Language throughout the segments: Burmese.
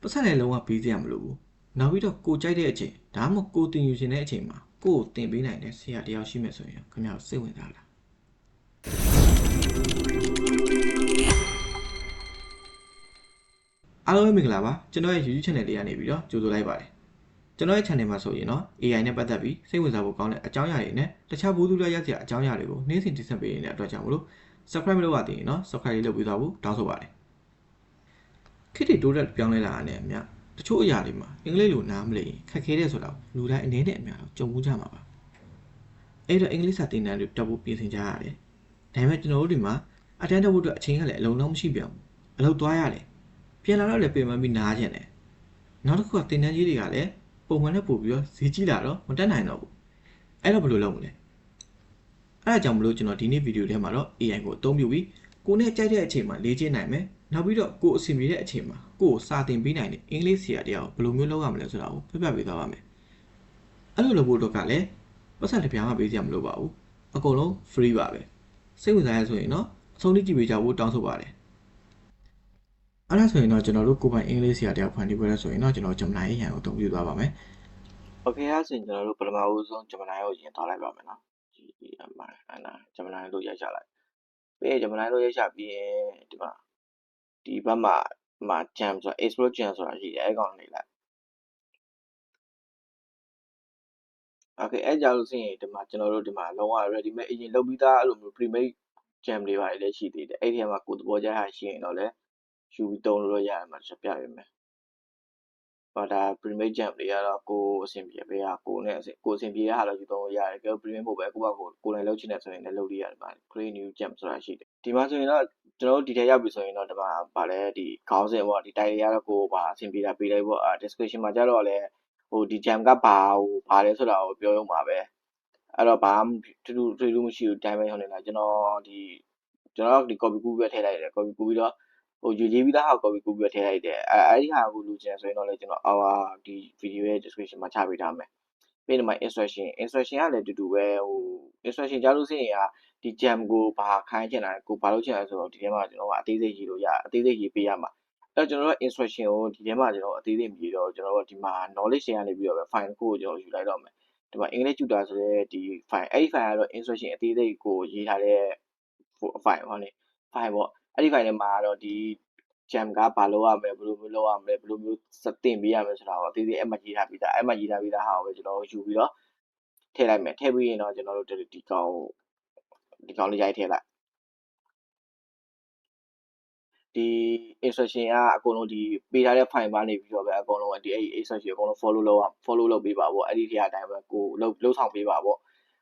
ပတ်စံလည်းလုံးဝပေးစရာမလိုဘူးနောက်ပြီးတော့ကိုကြိုက်တဲ့အချိန်ဒါမှမဟုတ်ကိုတင်ယူခြင်းတဲ့အချိန်မှာကိုကိုတင်ပေးနိုင်တဲ့ဆရာတယောက်ရှိမှဆိုရင်ခင်ဗျားစိတ်ဝင်စားလားအားလုံးပဲမင်္ဂလာပါကျွန်တော်ရဲ့ YouTube channel လေးကနေပြီးတော့ကြိုဆိုလိုက်ပါတယ်ကျွန်တော်ရဲ့ channel မှာဆိုရင်တော့ AI နဲ့ပတ်သက်ပြီးစိတ်ဝင်စားဖို့ကောင်းတဲ့အကြောင်းအရာတွေနဲ့တခြားဘူးသူရရစရာအကြောင်းအရာတွေကိုနေ့စဉ်တင်ဆက်ပေးနေတဲ့အတွက်ကြောင့်မလို့ subscribe မလုပ်ရသေးရင်တော့ subscribe လေးလုပ်ပြီးသွားဖို့တောင်းဆိုပါတယ် ခေတ်တွေတိုးတက်ပြောင်းလဲလာတာနဲ့အမျှတချို့အရာတွေမှာအင်္ဂလိပ်လိုနားမလည်ရင်ခက်ခဲတဲ့ဆိုတော့လူတိုင်းအနေနဲ့အများတော့ကြုံမှုကြမှာပါအဲ့တော့အင်္ဂလိပ်စာသင်တန်းတွေတက်ဖို့ပြင်ဆင်ကြရတယ်ဒါပေမဲ့ကျွန်တော်တို့ဒီမှာအတန်းတက်ဖို့အတွက်အချိန်ကလည်းအလုံးလုံးမရှိပြန်ဘူးအလုပ်သွားရတယ်ပြန်လာတော့လည်းပြင်မပြီးနားကျင်တယ်နောက်တစ်ခုကသင်တန်းကြီးတွေကလည်းပုံမှန်နဲ့ပို့ပြီးတော့ဈေးကြီးလာတော့မတက်နိုင်တော့ဘူးအဲ့တော့ဘယ်လိုလုပ်မလဲအဲ့ဒါကြောင့်မလို့ကျွန်တော်ဒီနေ့ဗီဒီယိုထဲမှာတော့ AI ကိုအသုံးပြုပြီးကိုနဲ့ကြိုက်တဲ့အချိန်မှာလေ့ကျင့်နိုင်မယ် နောက်ပြီးတော့ကိုအစီအပြေတဲ့အချိန်မှာကိုကိုစာသင်ပေးနိုင်တဲ့အင်္ဂလိပ်ဆရာတရားကိုဘယ်လိုမျိုးလုပ်ရမလဲဆိုတာကိုပြပြပေးသွားပါမယ်အဲ့လိုလုပ်ဖို့တော့ကလည်းပတ်စံတစ်ပြားမှပေးစရာမလိုပါဘူးအကုန်လုံး free ပါပဲစိတ်ဝင်စားရဆိုရင်တော့အဆုံးထိကြည့်ပေးကြဖို့တောင်းဆိုပါတယ်အဲ့ဒါဆိုရင်တော့ကျွန်တော်တို့ကိုယ်ပိုင်အင်္ဂလိပ်ဆရာတရားဖွင့်ပြီးပွဲလဲဆိုရင်တော့ကျွန်တော်ဂျမနိုင်ရန်ကိုအသုံးပြုသွားပါမယ် โอเคအဲ့ဆိုရင်ကျွန်တော်တို့ပထမဦးဆုံးဂျမနိုင်းကိုရင်သွားလိုက်ပါမယ်နော်ဒီဒီအမှန်အဲ့ဒါဂျမနိုင်းလို့ရိုက်ချလိုက်ပြီးရင်ဂျမနိုင်းလို့ရိုက်ချပြီးရင်ဒီမှာ ဒီဘက်မှာ ဟိုမှာ Jam ဆိုတာ Explode Jam ဆိုတာရှိတယ် အဲ့ကောင်လေးလိုက် Okay အဲ့ကြောင့်လို့ဆိုရင်ဒီမှာကျွန်တော်တို့ဒီမှာလုံးဝ ready made အရင်လုပ်ပြီးသားအဲ့လိုမျိုး pre made jam တွေပါတွေလည်းရှိသေးတယ်အဲ့ဒီထဲမှာကိုယ်သဘောကျတာရှိရင်တော့လည်းယူပြီးသုံးလို့ရရမှာကျွန်တော်ပြပေးမယ် ဒါ pre-made jam တွေကတော့ကိုယ်အဆင်ပြေပေးရကိုယ်နဲ့အဆင်ကိုယ်အဆင်ပြေရဟာလို့ယူသုံးလို့ရတယ်ကြော pre-made ပို့ပဲကိုယ့်ဘက်ကိုကိုယ်လည်းလုပ်ချင်တယ်ဆိုရင်လည်းလုပ်လို့ရတယ်ပါ create new jam ဆိုတာရှိတယ်ဒီမှာဆိုရင်တော့ကျွန်တော်တို့ဒီထဲရောက်ပြီဆိုရင်တော့ဒီမှာဗာလဲဒီခေါင်းစဉ်ပေါ့ဒီ title တွေကတော့ကိုယ်ဗာအဆင်ပြေတာပေးလိုက်ပေါ့အာ description မှာကြတော့လည်းဟိုဒီ jam ကဘာဟိုဘာလဲဆိုတာကိုပြောရုံပါပဲအဲ့တော့ဘာမှတူတူတူတူမရှိဘူးတိုင်းပဲဟိုနေတာကျွန်တော်ဒီကျွန်တော်ဒီ copy ကူးပဲထည့်လိုက်တယ် copy ကူးပြီးတော့ ဟိုယူရေးပြီးသားဟာ copy ကူးပြီးထည့်လိုက်တယ်အဲအဲ့ဒီဟာကိုလူချင်ဆိုရင်တော့လေကျွန်တော်အော်ဒီ video ရဲ့ description မှာချပေးထားမယ်ပြီးတော့မှ instruction instruction ကလည်းတူတူပဲဟို instruction ကြားလို့စရင်ကဒီ jam ကိုဘာခိုင်းချင်တာကိုဘာလုပ်ချင်တာဆိုတော့ဒီထဲမှာကျွန်တော်ကအသေးစိတ်ရေးလို့ရအသေးစိတ်ရေးပေးရမှာအဲ့တော့ကျွန်တော်တို့ instruction ကိုဒီထဲမှာကျွန်တော်အသေးစိတ်မရေးတော့ကျွန်တော်တို့ဒီမှာ knowledge တွေကနေပြီးတော့ပဲ file တစ်ခုကိုကျွန်တော်ယူလိုက်တော့မယ်ဒီမှာ English tutor ဆိုတဲ့ဒီ file အဲ့ဒီ file ကတော့ instruction အသေးစိတ်ကိုရေးထားတဲ့ file ဟောလေ file ပေါ့အဲ့ဒီ file ထဲမှာတော့ဒီ jam ကဘာလုပ်ရမလဲဘယ်လိုမျိုးလုပ်ရမလဲဘယ်လိုမျိုးစတင်ပေးရမလဲဆိုတာကိုအသေးစိတ်အဲ့မှာရေးထားပြီးသားအဲ့မှာရေးထားပြီးသားဟာကိုပဲကျွန်တော်ယူပြီးတော့ထည့်လိုက်မယ်ထည့်ပြီးရင်တော့ကျွန်တော်တို့ဒီကောင်ဒီကောင်လေးရိုက်ထည့်လိုက်ဒီ instruction ကအကုန်လုံးဒီပေးထားတဲ့ file ပါနေပြီးတော့ပဲအကုန်လုံးဒီအဲ့ instruction အကုန်လုံး follow လုပ်အောင် follow လုပ်ပေးပါပေါ့အဲ့ဒီထဲအတိုင်းပဲကိုလှုပ်လှုပ်ဆောင်ပေးပါပေါ့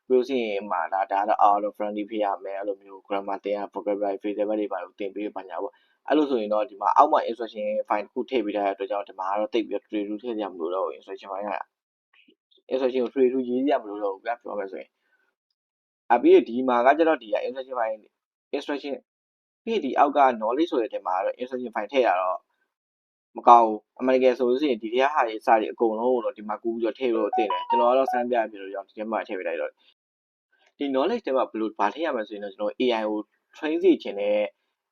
ပြီးလို့ရှိရင်မှာဒါဒါတော့ out of friendly ဖြစ်ရမယ်အဲ့လိုမျိုး grammar တင်ရ vocabulary phrase တွေပါလို့တင်ပေးပါညာပေါ့အဲ့လိုဆိုရင်တော့ဒီမှာအောက်မှာ instruction file တစ်ခုထည့်ပေးထားတဲ့အတွက်ကြောင့်ဒီမှာကတော့တိတ်ပြီး tree root ထည့်ရမလို့တော့ instruction file ရ instruction ကို tree root ရေးရမလို့တော့ဗျာပြောမယ်ဆိုရင်အပြီးဒီမှာကကျတော့ဒီက instruction file instruction ပြီးဒီအောက်က knowledge ဆိုတဲ့တင်မှာတော့ instruction file ထည့်ရတော့မကောင်းဘူးအမှန်တကယ်ဆိုလို့ရှိရင်ဒီထဲဟာတွေစတွေအကုန်လုံးကိုတော့ဒီမှာကူးပြီးတော့ထည့်လို့တင်တယ်ကျွန်တော်ကတော့စမ်းပြပြလို့ကြောင့်ဒီထဲမှာထည့်ပေးလိုက်တော့ ဒီ knowledge ထဲမှာဘယ်လိုဗာထည့်ရမလဲဆိုရင်တော့ကျွန်တော် AI ကို train စီခြင်းနဲ့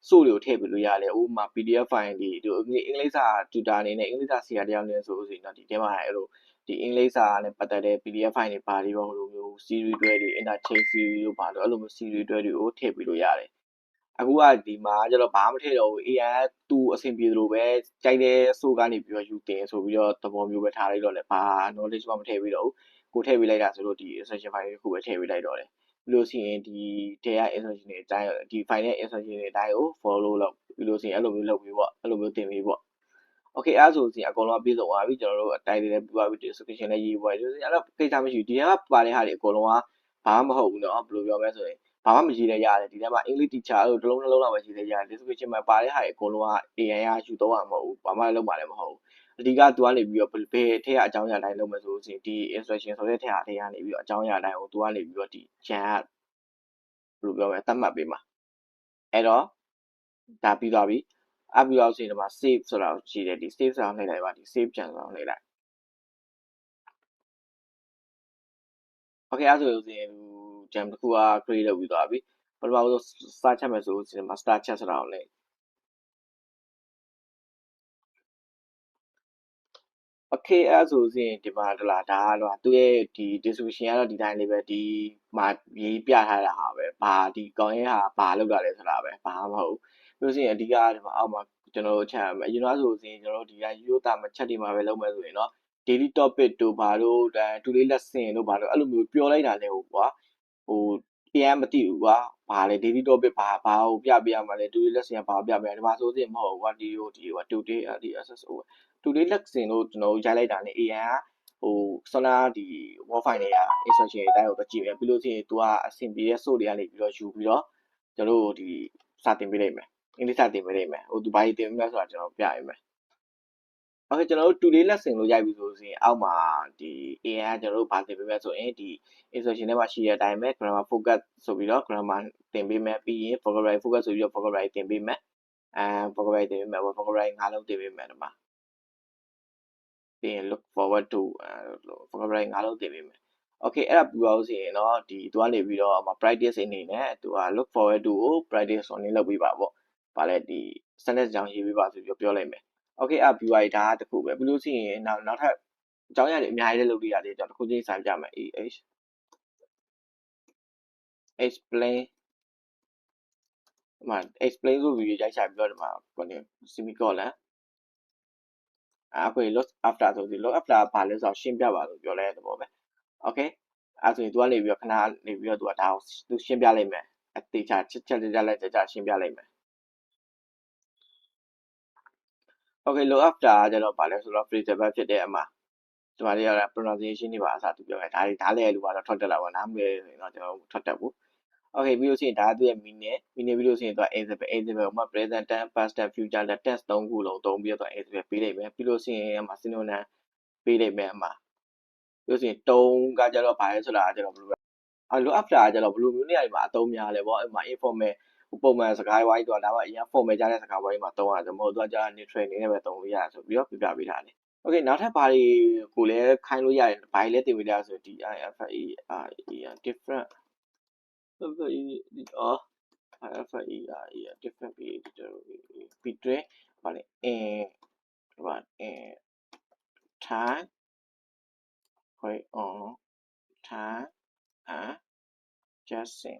စိုးတွေကိုထည့်ပေးလို့ရတယ်ဥပမာ PDF file တွေဒီအင်္ဂလိပ်စာ tutor အနေနဲ့အင်္ဂလိပ်စာဆရာတယောက်နေဆိုလို့ရှိရင်တော့ဒီထဲမှာအဲ့လိုဒီအင်္ဂလိပ်စာနဲ့ပတ်သက်တဲ့ PDF file တွေပါပြီးတော့ဟိုလိုမျိုး series တွေတွေ interchange series တို့ပါလို့အဲ့လိုမျိုး series တွေကိုထည့်ပေးလို့ရတယ်အခုကဒီမှာကျတော့ဘာမှမထည့်တော့ဘူး AI ကသူအဆင်ပြေသလိုပဲကြိုက်တဲ့စိုးကနေပြီးတော့ယူတင်ဆိုပြီးတော့သဘောမျိုးပဲထားလိုက်တော့လေဘာ knowledge မှမထည့်ပြီးတော့ဘူး ကိုထည့်ပေးလိုက်တာဆိုလို့ဒီ instruction file တစ်ခုပဲထည့်ပေးလိုက်တော့တယ်ပြီးလို့ရှိရင်ဒီထဲက instruction တွေအတိုင်းဒီ file ရဲ့ instruction တွေအတိုင်းကို follow လုပ်ပြီးလို့ရှိရင်အဲ့လိုမျိုးလုပ်ပြီးပေါ့အဲ့လိုမျိုးတင်ပြီးပေါ့ okay အဲ့ဆိုရင်အကုန်လုံးပြည့်စုံသွားပြီကျွန်တော်တို့အတိုင်းတွေလည်းပြသွားပြီ description လည်းရေးသွားပြီဆိုရင်အဲ့တော့ကိစ္စမရှိဘူးဒီထဲမှာပါတဲ့ဟာတွေအကုန်လုံးကဘာမှမဟုတ်ဘူးเนาะဘယ်လိုပြောမလဲဆိုရင်ဘာမှမရေးလဲရတယ်ဒီထဲမှာ English teacher အဲ့လိုတစ်လုံးတစ်လုံးလောက်ပဲရေးလဲရတယ် description မှာပါတဲ့ဟာတွေအကုန်လုံးက AI ကယူတော့မှာမဟုတ်ဘူးဘာမှလုပ်မှာလည်းမဟုတ်ဘူး အဓိကသူကနေပြီးတော့ဘယ်ထက်အကြောင်းအရာတိုင်းလုပ်မယ်ဆိုလို့ရှိရင်ဒီ instruction ဆိုတဲ့ထက်အထက်ကနေပြီးတော့အကြောင်းအရာတိုင်းကိုသူကနေပြီးတော့ဒီ gen ကဘယ်လိုပြောမလဲသတ်မှတ်ပေးမှာအဲ့တော့ဒါပြီးသွားပြီအပြီးတော့ဆိုရင်ဒီမှာ save ဆိုတာရှိတယ်ဒီ save ဆိုတာနှိပ်လိုက်ပါဒီ save ကြံဆိုတာနှိပ်လိုက် okay အဲ့ဆိုရင် jam တစ်ခုက create လုပ်ပြီးသွားပြီပထမဆုံး start ချက်မယ်ဆိုလို့ဒီမှာ start ချက်ဆိုတာကိုလည်း Okay အဲ့ဒါဆိုလို့ရှိရင် ဒီမှာ ဒီလား ဒါက သူ့ရဲ့ ဒီ description ကတော့ ဒီတိုင်းလေးပဲ။ဒီမှာ ရေးပြထားတာဟာပဲ။ဒီကောင်ရဲ့ဟာ ဘာလုပ်တာလဲဆိုတာပဲ။ဘာမှမဟုတ်ဘူး။ပြီးလို့ရှိရင် အဓိကက ဒီမှာ အောက်မှာ ကျွန်တော်တို့ ချရမယ်။အရင်တုန်းကဆိုလို့ရှိရင် ကျွန်တော်တို့ ဒီတိုင်း ရိုးရိုး သာမန် chat တွေမှာပဲ လုပ်မယ်ဆိုရင်တော့ daily topic တို့ ဘာတို့ today lesson တို့ ဘာတို့ အဲ့လိုမျိုး ပြောလိုက်တာနဲ့ကို ဟို ကွာဟို AM မသိဘူးကွာဘာလဲ daily topic ဘာဘာကိုပြပြရမှာလဲ today lesson ကဘာကိုပြပြရဒီမှာဆိုရင်မဟုတ်ဘူးကွာဒီဟိုဒီဟို today ဒီ SSO today lesson လို့ကျွန်တော်တို့ရိုက်လိုက်တာနဲ့ AM ကဟိုဆောနာဒီ wall file တွေက instruction တွေတိုင်းကိုတော့ကြည့်မယ်ပြီးလို့ရှိရင် तू ကအဆင်ပြေတဲ့ source တွေကနေပြီးတော့ယူပြီးတော့ကျွန်တော်တို့ဒီစာတင်ပေးလိုက်မယ်အင်္ဂလိပ်စာတင်ပေးလိုက်မယ်ဟိုသူဘာကြီးတင်ပေးမယ်ဆိုတာကျွန်တော်ပြရမယ် โอเคကျွန်တော်တို့ today lesson လို့ရိုက်ပြီဆိုရင်အောက်မှာဒီ AI ကကျွန်တော်တို့ဗာတင်ပေးမယ်ဆိုရင်ဒီ instruction ထဲမှာရှိတဲ့အတိုင်းပဲ grammar focus ဆိုပြီးတော့ grammar တင်ပေးမယ်ပြီးရင် vocabulary focus ဆိုပြီးတော့ vocabulary တင်ပေးမယ်အဲ vocabulary တင်ပေးမယ် vocabulary ၅လုံးတင်ပေးမယ်ဒီမှာပြီးရင် look forward to အဲ vocabulary ၅လုံးတင်ပေးမယ် okay အဲ့ဒါပြီးတော့ဆိုရင်တော့ဒီသူကနေပြီးတော့ practice အနေနဲ့သူက look forward to ကို practice အနေနဲ့လုပ်ပေးပါပေါ့ဗာလဲဒီ sentence ကြောင်ရေးပေးပါဆိုပြီးတော့ပြောလိုက်မယ် okay အ view ရဒါတခုပဲပြီးလို့ရှိရင်နောက်နောက်ထပ်အကြောင်းအရာတွေအများကြီးလည်းလုပ်လို့ရတယ်ကျွန်တော်တစ်ခုချင်းစာပြမယ် eh explain ဒီမှာ explain ဆိုပြီးရိုက်ချပြီးတော့ဒီမှာဘာလဲ semicolon အခု look after ဆိုပြီး look after ဘာလဲဆိုတော့ရှင်းပြပါလို့ပြောလဲတဲ့ဘောပဲ okay အဲဆိုရင် तू ကနေပြီးတော့ခဏနေပြီးတော့ तू ကဒါကို तू ရှင်းပြလိုက်မယ်အသေးချာချက်ချက်ကြလက်ကြကြရှင်းပြလိုက်မယ် okay look after ကကျတော့ဘာလဲဆိုတော့ phrasal verb ဖြစ်တဲ့အမှာဒီမှာလေးရတာ pronunciation တွေပါအစားသူပြောတယ်ဒါတွေဒါလည်းလူကတော့ထွက်တက်လာပါနားမလဲဆိုရင်တော့ကျွန်တော်ထွက်တက်ဘူး okay ပြီးလို့ရှိရင်ဒါသူ့ရဲ့ meaning meaning ပြီးလို့ရှိရင်သူက example example မှာ present tense past tense future tense သုံးခုလုံးသုံးပြီးတော့ example ပေးလိုက်မယ်ပြီးလို့ရှိရင်အမှာ synonym ပေးလိုက်မယ်အမှာပြီးလို့ရှိရင်တုံးကကျတော့ဘာလဲဆိုတာကကျတော့ဘယ်လိုလဲအလို after ကကျတော့ဘယ်လိုမျိုးနေရာတွေမှာအသုံးများလဲပေါ့အမှာ informal ပုံမှန်စကားဝိုင်းတော့ဒါမှအရင် formal ကြားတဲ့စကားဝိုင်းမှာသုံးရတယ်မဟုတ်သူကကျ neutral အနေနဲ့ပဲသုံးလို့ရတယ်ဆိုပြီးတော့ပြပြပေးထားတယ် okay နောက်ထပ်ဘာတွေကိုလည်းခိုင်းလို့ရတယ်ဘာတွေလည်းတင်ပေးရဆို DIFE RE different FE အော် alpha e r e different p editor between ဘာလဲ in ဘာ in time wait on time and justin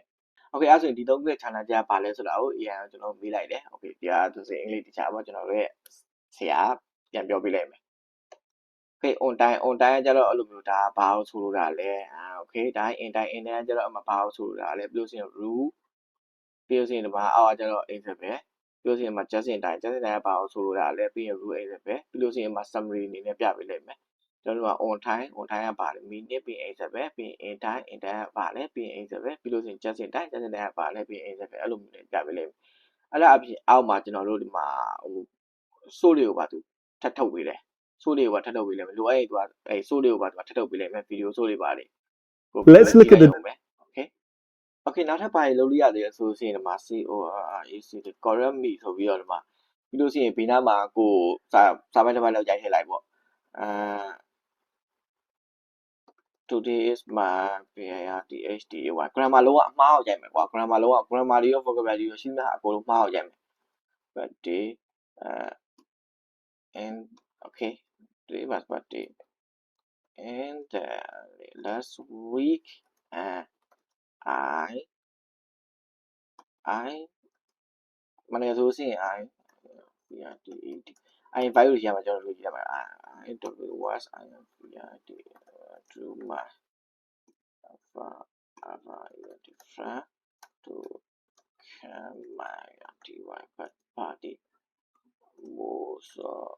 okay အဲ့ဆိုရင်ဒီသုံးခုရဲ့ channel ကြားဘာလဲဆိုတာကို AI ကိုကျွန်တော်မေးလိုက်တယ် okay ဒီကသူစင်အင်္ဂလိပ်တခြားပေါ့ကျွန်တော်တို့ရဲ့ဆရာပြန်ပြောပြလိုက်မယ် okay on time on time ကကျတော့အဲ့လိုမျိုးဒါဘာလို့ဆိုလိုတာလဲအာ okay ဒါ in time in time ကကျတော့အမဘာလို့ဆိုလိုတာလဲပြီးလို့ရှိရင် rule ပြီးလို့ရှိရင်ဒီမှာအောက်ကကျတော့ example ပြီးလို့ရှိရင်မှာ just in time just in time ကဘာလို့ဆိုလိုတာလဲပြီးရင် rule example ပြီးလို့ရှိရင်မှာ summary အနေနဲ့ပြပေးလိုက်မယ် ကျွန်တော်တို့က on time on time ကပါလဲ minute ပြီး example ပြီး in time in time ကပါလဲပြီး example ပြီးလို့ရှိရင် just in time just in time ကပါလဲပြီး example အဲ့လိုမျိုးပြပေးလိုက်မယ်အဲ့ဒါအပြင်အောက်မှာကျွန်တော်တို့ဒီမှာဟို source တွေကိုပါသူထပ်ထုတ်ပေးတယ် source တွေကိုပါထပ်ထုတ်ပေးလိုက်မယ်လိုအပ်ရင်သူကအဲ source တွေကိုပါသူကထပ်ထုတ်ပေးလိုက်မယ် video source တွေပါလေ Let's look at the- okay okay နောက်ထပ်ဘာတွေလုပ်လို့ရသေးလဲဆိုရင်ဒီမှာ CORAC ဒီ correct me ဆိုပြီးတော့ဒီမှာပြီးလို့ရှိရင်ဘေးနားမှာကိုစာစာပိုင်းတစ်ပိုင်းလောက်ရိုက်ထည့်လိုက်ပေါ့အာ today is my PIRTHDAY grammar လုံးဝအမှားအောင်ရိုက်မယ်ကွာ grammar လုံးဝ grammar တွေရော vocabulary တွေရောရှိမှအကုန်လုံးမှားအောင်ရိုက်မယ် birthday uh and okay today was birthday and the last week uh, I I မနေ့ဆိုလို့ရှိရင် I yeah the I invite လို့ရမှာကျွန်တော်တို့ရေးရမှာ I W was I yeah the I to my alpha alpha different to can my dy but party was uh,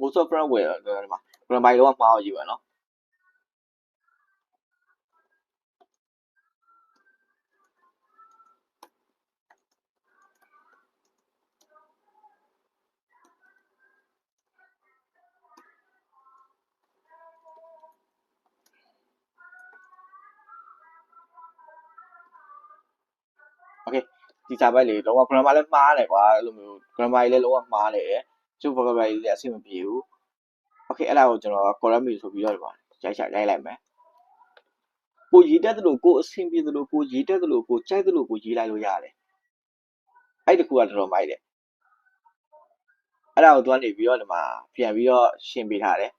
မိုးစော friend ဝယ်တော့ဒီမှာ grammar တော့မှားအောင်ယူရနော် ဒီစာပိုက်လေးလုံးဝ grammar လည်းမှားတယ်ကွာအဲ့လိုမျိုး grammar ကြီးလည်းလုံးဝမှားတယ်ကျုပ် vocabulary လည်းအဆင်မပြေဘူး okay အဲ့ဒါကိုကျွန်တော် correct me ဆိုပြီးတော့ဒီမှာရိုက်ချရိုက်လိုက်မယ်ကိုရေးတတ်သလိုကိုအဆင်ပြေသလိုကိုရေးတတ်သလိုကိုကြိုက်သလိုကိုရေးလိုက်လို့ရတယ်အဲ့တခုကတော်တော်မိုက်တယ်အဲ့ဒါကိုသွားနေပြီးတော့ဒီမှာပြန်ပြီးတော့ရှင်းပေးထားတယ်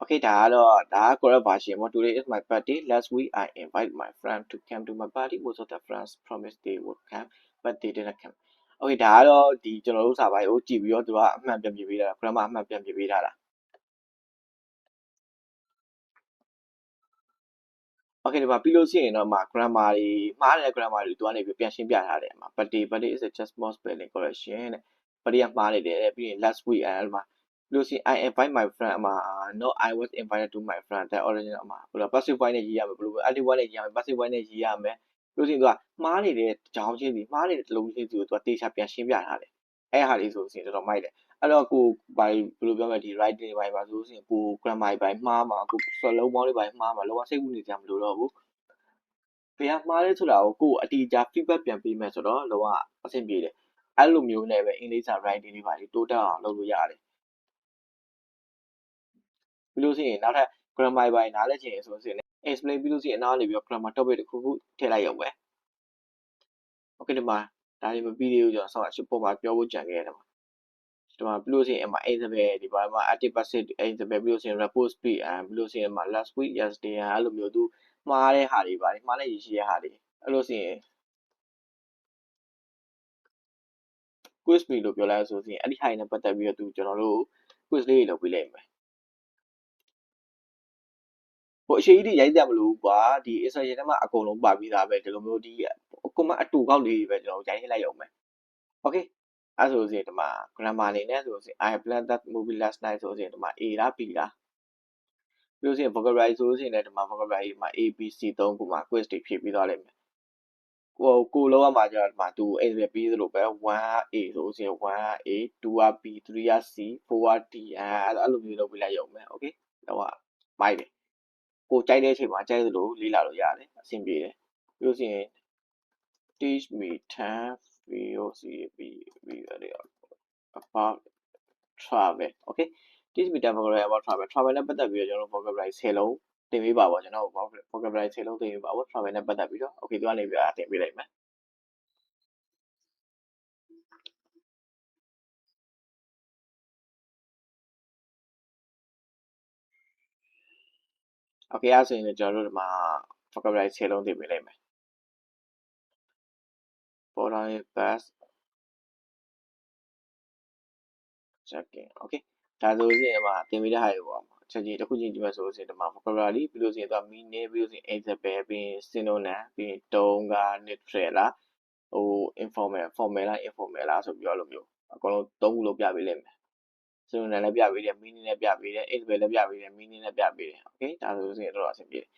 Okay ဒါကတော့ဒါက correct version ပေါ့ Today is my birthday last week I invite my friend to come to my party most of the friends promised they would come but they didn't come Okay ဒါကတော့ဒီကျွန်တော်တို့စာပိုင်းကိုကြည့်ပြီးတော့သူကအမှန်ပြန်ပြပေးတာ grammar အမှန်ပြန်ပြပေးတာလား Okay ဒီမှာပြီးလို့ရှိရင်တော့မှာ grammar တွေမှားတဲ့ grammar တွေသူကနေပြီးပြန်ရှင်းပြထားတယ်မှာ birthday birthday is a just more spelling correction တဲ့ birthday ကမှားနေတယ်တဲ့ပြီးရင် last week အဲ့မှာပြီးလို့ရှိရင် I invite my friend အမှာ no I was invited to my friend that original အမှာဘယ်လို passive voice နဲ့ရေးရမယ်ဘယ်လို active voice နဲ့ရေးရမယ် passive voice နဲ့ရေးရမယ်ပြီး လို့ရှိရင်သူကမှားနေတဲ့ကြောင်းချင်းစီမှားနေတဲ့တလုံးချင်းစီကိုသူကတေချာပြန်ရှင်းပြထားတယ်အဲ့ဟာလေးဆိုရင်တော်တော်မိုက်တယ်အဲ့တော့ကိုဘာဘယ်လိုပြောမလဲဒီ writing တွေဘာဆိုလို့ရှိရင်ကို grammar တွေမှားမှာကိုစလုံးပေါင်းတွေဘာမှားမှာလောကစိတ်ဝင်နေကြမလို့တော့ဘူးဘယ်ဟာမှားလဲဆိုတာကိုကိုအတီးကြ feedback ပြန်ပေးမယ်ဆိုတော့လောကအဆင်ပြေတယ်အဲ့လိုမျိုးနဲ့ပဲအင်္ဂလိပ်စာ writing တွေပါဒီတိုးတက်အောင်လုပ်လို့ရတယ်ပြီးလို့ရှိရင်နောက်ထပ် grammar တွေနားလည်ချင်ဆိုရင် explain ပြီးလို့ရှိရင်အနောက်နေပြီးတော့ grammar topic တစ်ခုခုထည့်လိုက်ရုံပဲ okay ဒီမှာဒါတွေမပြီးသေးဘူးကျွန်တော်ဆောက်အရှုပ်ပေါ်မှာပြောဖို့ကြံခဲ့ရတယ်မှာဒီမှာပြီးလို့ရှိရင်အမ Isabel ဒီဘာမှာ active passive Isabel ပြီးလို့ရှိရင် repose speed အဲပြီးလို့ရှိရင်မှာ last week yesterday အဲ့လိုမျိုးသူမှားတဲ့ဟာတွေပါတယ်မှားတဲ့ရရှိတဲ့ဟာတွေအဲ့လိုဆိုရင် quiz me လို့ပြောလိုက်ဆိုရင်အဲ့ဒီဟာတွေနဲ့ပတ်သက်ပြီးတော့သူကျွန်တော်တို့ quiz လေးတွေလုပ်ပေးလိုက်မယ် ဟိုအရှိကြီးတွေရိုက်ကြမလို့ကွာဒီ instruction ထဲမှာအကုန်လုံးပါပြီးသားပဲဒီလိုမျိုးဒီ comment အတူကောက်လေးတွေပဲကျွန်တော်ရိုက်ထည့်လိုက်ရုံပဲ okay အဲ့ဆိုရင်ဒီမှာ grammar အနေနဲ့ဆိုရင် I planned that movie last night ဆိုရင်ဒီမှာ A လား B လားပြီးလို့ရှိရင် vocabulary ဆိုလို့ရှိရင်လည်းဒီမှာ vocabulary မှာ A B C 3ခုမှာ quiz တွေဖြည့်ပြီးသွားလိမ့်မယ်ဟိုကိုလောက်ရမှာကျတော့ဒီမှာသူအဲ့ဒါပြီးသလိုပဲ 1 A ဆိုလို့ရှိရင်1 A 2 B 3 C 4 D အဲ့လိုမျိုးလုပ်ပြလိုက်ရုံပဲ okay တော့မိုက်တယ် ကိုကြိုက်တဲ့အချိန်မှာကြိုက်သလိုလေ့လာလို့ရတယ်အဆင်ပြေတယ်ပြီးလို့ရှိရင် teach me 10 VOCB about travel okay teach me 10 vocabulary about travel travel နဲ့ပတ်သက်ပြီးတော့ကျွန်တော် vocabulary 10လုံးသင်ပေးပါပေါ့ကျွန်တော် vocabulary 10လုံးသင်ပေးပါပေါ့ travel နဲ့ပတ်သက်ပြီးတော့ okay သူကနေပြီးတော့သင်ပေးလိုက်မယ် okay အဲ့ဆိုရင်ကျွန်တော်တို့ဒီမှာ vocabulary 10လုံးသင်ပေးလိုက်မယ် Border bus checking okay ဒါဆိုရင်ဒီမှာသင်ပေးတဲ့ဟာတွေပေါ့ချက်ချင်းတစ်ခုချင်းဒီမှာဆိုလို့ရှိရင်ဒီမှာ vocabulary ပြီးလို့ရှိရင်သူက meaning ပြီးလို့ရှိရင် example ပြီးရင် synonym ပြီးရင်တုံးက neutral လားဟို informal formal လား informal လားဆိုပြီးတော့လိုမျိုးအကုန်လုံးသုံးခုလုံးပြပေးလိမ့်မယ် synonym လည်းပြပေးတယ် meaning လည်းပြပေးတယ် example လည်းပြပေးတယ် meaning လည်းပြပေးတယ် okay ဒါဆိုလို့ရှိရင်တော့အဆင်ပြေတယ်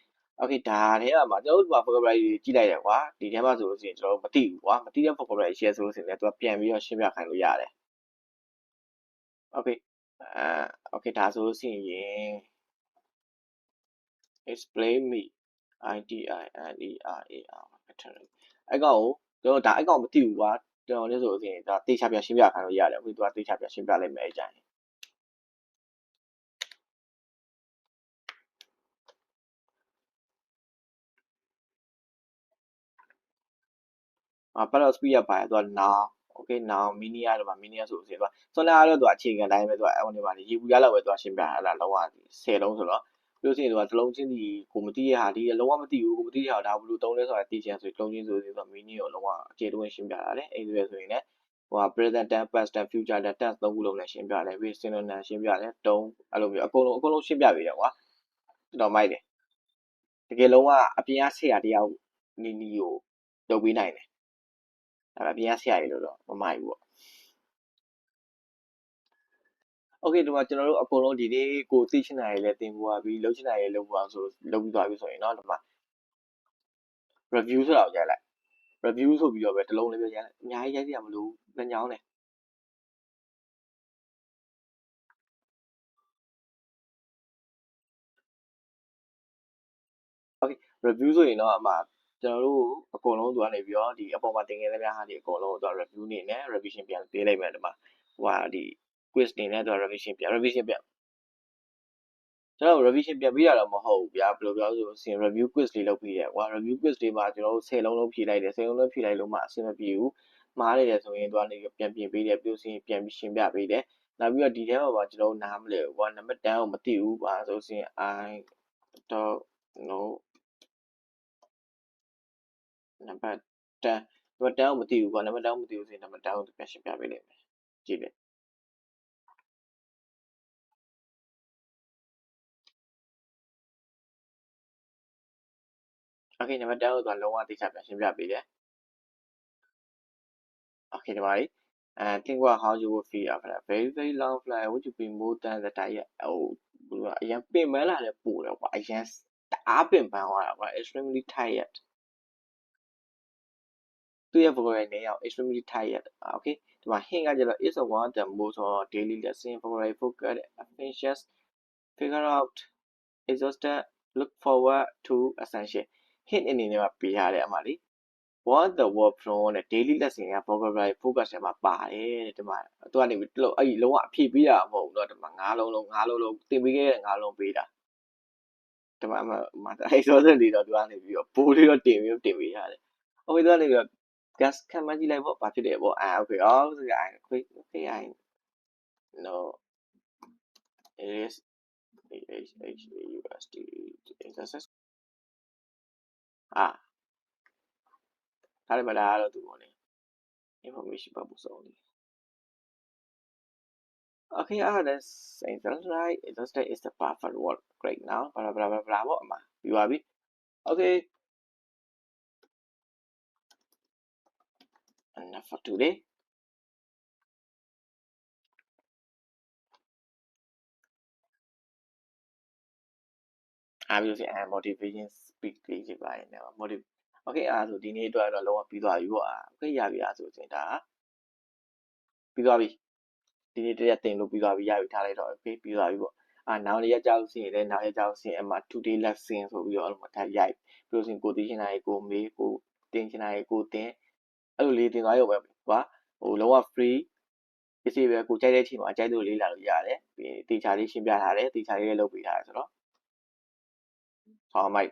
okay ဒါထဲမှာကျွန်တော်တို့ဒီမှာ vocabulary တွေကြည့်လိုက်တယ်ကွာဒီထဲမှာဆိုလို့ရှိရင်ကျွန်တော်တို့မသိဘူးကွာမသိတဲ့ vocabulary share ဆိုလို့ရှိရင်လည်းသူကပြန်ပြီးတော့ရှင်းပြခိုင်းလို့ရတယ် okay အဲ okay ဒါဆိုလို့ရှိရင် explain me i d i n e r a r pattern အဲ့ကောင်ကိုကျွန်တော်ဒါအဲ့ကောင်မသိဘူးကွာကျွန်တော်လည်းဆိုလို့ရှိရင်ဒါတေချာပြရှင်းပြခိုင်းလို့ရတယ်အခုသူကတေချာပြရှင်းပြလိုက်မယ်အကြိုင် parallel speed ကပါတယ်သူက now okay now mini ရတယ်မှာ mini ဆိုဆိုတော့ဆွမ်းလာတော့သူကအခြေခံတိုင်းပဲသူကအဲ့ဝင်နေပါလေရေဘူးရလောက်ပဲသူကရှင်းပြအဲ့ဒါလုံးဝ10လုံးဆိုတော့ပြီးလို့ရှိရင်သူကတစ်လုံးချင်းစီကိုမသိရဟာဒီလုံးဝမသိဘူးကိုမသိရဟာဒါဘယ်လိုသုံးလဲဆိုတာသိချင်ဆိုလုံးချင်းဆိုဆိုတော့ mini ကိုလုံးဝအခြေတွင်းရှင်းပြတာလေအဲ့ဒီပဲဆိုရင်လည်းဟိုက present tense past tense future tense tense သုံးခုလုံးနဲ့ရှင်းပြတယ်ပြီး synonym ရှင်းပြတယ်တုံးအဲ့လိုမျိုးအကုန်လုံးအကုန်လုံးရှင်းပြပေးတယ်ကွာတော်မိုက်တယ်တကယ်လုံးဝအပြင်ကဆရာတယောက်နီနီကိုလုပ်ပေးနိုင်တယ် အဲ့ဒါပြန်ဆရာကြီးလို့တော့မမိုက်ဘူးပေါ့โอเคဒီမှာကျွန်တော်တို့အကုန်လုံးဒီနေ့ကိုသိချင်တာတွေလည်းသင်ပေါ်ပြီးလုပ်ချင်တာတွေလုပ်ပေါ်အောင်ဆိုလုပ်ပြီးသွားပြီဆိုရင်เนาะဒီမှာ review ဆိုတာကိုရိုက်လိုက် review ဆိုပြီးတော့ပဲတစ်လုံးလေးပဲရိုက်လိုက်အများကြီးရိုက်စရာမလိုဘူးညောင်းတယ် review ဆိုရင်တော့အမှ ကျွန်တော်တို့အကုန်လုံးသူကနေပြီးတော့ဒီအပေါ်မှာတင်ခဲ့တဲ့များဟာဒီအကုန်လုံးကိုသူ review နေနဲ့ revision ပြန်ပေးလိုက်မယ်ဒီမှာဟိုဟာဒီ quiz နေနဲ့သူ revision ပြန် revision ပြန်ကျွန်တော် revision ပြန်ပေးရတော့မဟုတ်ဘူးဗျာဘယ်လိုပြောဆိုရင် review quiz လေးလုပ်ပြီးတယ်ကွာ review quiz လေးမှာကျွန်တော်တို့10လုံးလုံးဖြည့်လိုက်တယ်10လုံးလုံးဖြည့်လိုက်လို့မှအဆင်မပြေဘူးမှားနေတယ်ဆိုရင်သူကနေပြီးပြန်ပြင်ပေးတယ်ပြီးလို့ရှိရင်ပြန်ပြီးရှင်းပြပေးတယ်နောက်ပြီးတော့ဒီထဲမှာပါကျွန်တော်တို့နားမလဲဘူးကွာနံပါတ်10ကိုမသိဘူးပါဆိုရင် I don't know နံပါတ်10နံပါတ်10ကိုမသိဘူးကွာနံပါတ်10ကိုမသိဘူးဆိုရင်နံပါတ်10ကိုပြန်ရှင်းပြပေးလိမ့်မယ်ကြည့်လေ Okay နံပါတ်10ကိုသူကလုံးဝသိချပြန်ရှင်းပြပေးတယ် Okay ဒီမှာလေ and think about how you would feel after a very very long flight would you be more than the diet ဟိုဘယ်လိုအရင်ပင်ပန်းလာတဲ့ပူတယ်ကွာအရင်တအားပင်ပန်းသွားတာကွာ extremely tired သူရဲ့ vocabulary နဲ့ရောက် extremely tired okay ဒီမှာ hint ကကျတော့ is a one of the most or daily lesson vocabulary focus anxious figure out exhausted look forward to essential hint အနေနဲ့ပါပေးရတယ်အမလေး what the word from နဲ့ daily lesson က vocabulary focus ထဲမှာပါတယ်တဲ့ဒီမှာသူကနေပြီးလို့အဲ့ဒီလုံးဝအဖြည့်ပေးတာမဟုတ်ဘူးเนาะဒီမှာငါးလုံးလုံးငါးလုံးလုံးသင်ပေးခဲ့တဲ့ငါးလုံးပေးတာဒီမှာမမအဲ့ဆိုတဲ့လေးတော့သူကနေပြီးတော့ပိုးလေးတော့တင်ပြီးတင်ပေးရတယ်။ Okay သူကနေပြီးတော့ gas ခံမှန်းကြည့်လိုက်ပေါ့ဘာဖြစ်တယ်ပေါ့အာ okay အော်ဆိုက I okay okay I no it is H H U S T exercise အာဒါလည်းမလားတော့သူပေါ့လေ information ပတ်ဖို့စုံတယ် Okay, ah, that's saying that's right. It just is the perfect word right now. Blah blah blah blah blah. မှာပြီးပါပြီ Okay. Enough for today. I'm using a motivation speak လေးကြီးပါရင်တော့ motiv Okay အားဆိုဒီနေ့အတွက်တော့လုံးဝပြီးသွားပြီပေါ့အာ Okay ရပြီအားဆိုရင်ဒါပြီးသွားပြီဒီနေ့တရက်တင်လို့ပြီးသွားပြီရပြီထားလိုက်တော့ Okay ပြီးသွားပြီပေါ့အာနောက်ရက်ကြောက်စီရင်လည်းနောက်ရက်ကြောက်စီရင်အမှ today lesson ဆိုပြီးတော့အဲ့လိုမှထပ်ရိုက်ပြီးလို့ရှိရင်ကိုသိချင်တာရေကိုမေးကိုတင်ချင်တာရေကိုတင် အဲ့လိုလေးတင်သွားရုံပဲကွာဟိုလုံးဝ free ပစ္စည်းပဲကိုကြိုက်တဲ့အချိန်မှာကြိုက်လို့လေးလာလို့ရတယ်ပြီးတေချာလေးရှင်းပြထားတယ်တေချာလေးလည်းလုပ်ပေးထားတယ်ဆိုတော့ဆောင်းမိုက်